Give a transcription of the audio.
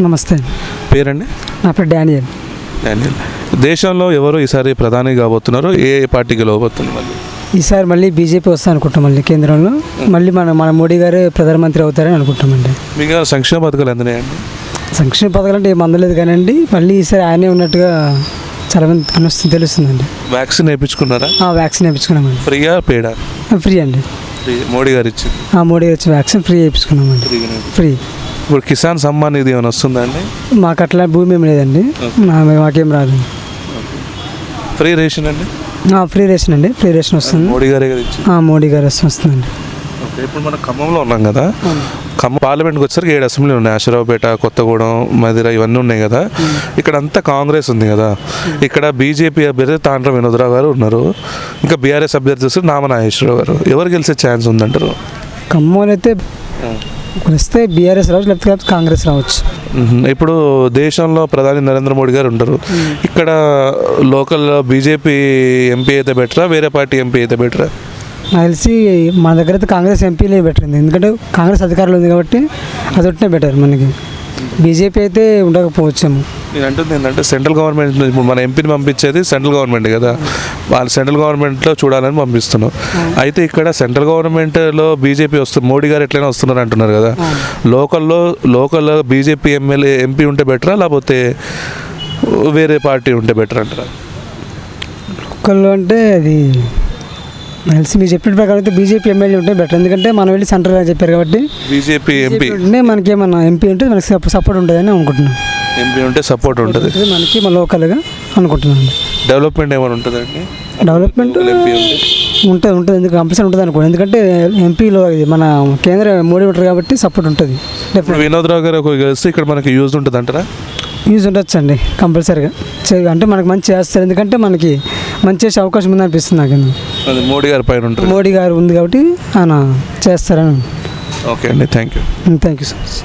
నమస్తే. పేరండి? నా పేరు డానియల్. డానియల్. దేశంలో ఎవరు ఈసారి ప్రధాని కాబోతున్నారు? ఏ పార్టీకి గెలవబోతుంది మళ్ళీ? ఈసారి మళ్ళీ బీజేపీ వస్తా అనుకుంటాం మళ్ళీ కేంద్రంలో. మళ్ళీ మన మన మోడీ గారు ప్రధానమంత్రి అవుతారని అనుకుంటామండి. మీకు సంక్షేమ పథకాలు ఎందున్నాయండి సంక్షేమ పథకాలు అంటే ఏం అందలేదు కానండి మళ్ళీ ఈసారి ఆయనే ఉన్నట్టుగా చాలా మంది తెలుస్తుంది తెలుస్తుందండి. వ్యాక్సిన్ వేయించుకున్నారా? వ్యాక్సిన్ వేయించుకున్నామండి. ఫ్రీగా పేడా? ఫ్రీ అండి. మోడీ గారు ఇచ్చింది. ఆ మోడీ గారు వచ్చి వ్యాక్సిన్ ఫ్రీ వేయించుకున్నామండి. ఫ్రీ. ఇప్పుడు కిసాన్ సమ్మాన్ నిధి ఏమైనా వస్తుందా అండి? మాకు అట్లా భూమి ఏం లేదండి. మా- మాకేం రాదండి ఫ్రీ రేషన్ అండి? ఆ, ఫ్రీ రేషన్ అండి. ఫ్రీ రేషన్ వస్తుంది. మోడీ గారే కదా ఇచ్చింది. ఆ, మోడీ గారు వస్తు- వస్తుందండి. ఓకే ఇప్పుడు మనం ఖమ్మంలో ఉన్నాం కదా. ఖమ్మం పార్లమెంట్కి వచ్చేసరికి ఏడు అసెంబ్లీ ఉన్నాయి. ఆశరావుపేట కొత్తగూడెం మదిర ఇవన్నీ ఉన్నాయి కదా. ఇక్కడ అంతా కాంగ్రెస్ ఉంది కదా. ఇక్కడ బీజేపీ అభ్యర్థి తాండ్ర వినోదరావు గారు ఉన్నారు. ఇంకా బీఆర్ఎస్ అభ్యర్థి వస్తే నామ నాగేశ్వరరావు గారు. ఎవరు గెలిచే ఛాన్స్ ఉందంటారు? ఖమ్మం అయితే వస్తే బీఆర్ఎస్ రావచ్చు లేకపోతే కాంగ్రెస్ రావచ్చు. ఇప్పుడు దేశంలో ప్రధాని నరేంద్ర మోడీ గారు ఉంటారు ఇక్కడ లోకల్ బీజేపీ ఎంపీ అయితే బెటరా వేరే పార్టీ ఎంపీ అయితే బెటరా? నాకు తెలిసి మన దగ్గర అయితే కాంగ్రెస్ ఎంపీలే బెటర్ ఉంది ఎందుకంటే కాంగ్రెస్ అధికారంలో ఉంది కాబట్టి అది ఒకటే బెటర్ మనకి. బీజేపీ అయితే ఉండకపోవచ్చేమో. నేను అంటుంది ఏంటంటే సెంట్రల్ గవర్నమెంట్ ఇప్పుడు మన ఎంపీని పంపించేది సెంట్రల్ గవర్నమెంట్ కదా. వాళ్ళు సెంట్రల్ గవర్నమెంట్లో చూడాలని పంపిస్తున్నాం అయితే ఇక్కడ సెంట్రల్ గవర్నమెంట్లో బీజేపీ వస్తుంది మోడీ గారు ఎట్లయినా వస్తున్నారు అంటున్నారు కదా. లోకల్లో లోకల్ బీజేపీ ఎమ్మెల్యే ఎంపీ ఉంటే బెటరా లేకపోతే వేరే పార్టీ ఉంటే బెటర్ అంటారా ఒక్కళ్ళు అంటే అది తెలిసి. మీరు చెప్పిన ప్రకారం అయితే బీజేపీ ఎమ్మెల్యే ఉంటే బెటర్. ఎందుకంటే మనం వెళ్ళి సెంట్రల్ అని చెప్పారు కాబట్టి బీజేపీ ఎంపీ. మనకి ఏమన్నా ఎంపీ ఉంటే మనకి సపోర్ట్ ఉంటుందని అనుకుంటున్నాం. ఎంపీ ఉంటే సపోర్ట్ ఉంటుంది. మనకి మన లోకల్గా అనుకుంటున్నాం డెవలప్మెంట్ ఏమైనా ఉంటుందండి డెవలప్మెంట్ ఉంటుంది ఉంటుంది. ఎందుకు కంపల్సరీ ఉంటుంది అనుకోండి. ఎందుకంటే ఎంపీలో ఇది మన కేంద్ర మోడీ ఉంటారు కాబట్టి సపోర్ట్ ఉంటుంది. ఇప్పుడు వినోద్రావు గారు ఒక గెలిస్తే ఇక్కడ మనకి యూజ్ ఉంటుంది అంటారా? యూజ్ ఉండొచ్చు అండి కంపల్సరీగా అంటే మనకు మంచి చేస్తారు. ఎందుకంటే మనకి మంచి చేసే అవకాశం ఉంది అనిపిస్తుంది నాకు అది మోడీ గారి పైన ఉంటుంది. మోడీ గారు ఉంది కాబట్టి ఆయన చేస్తారని. ఓకే అండి thank you thank you so much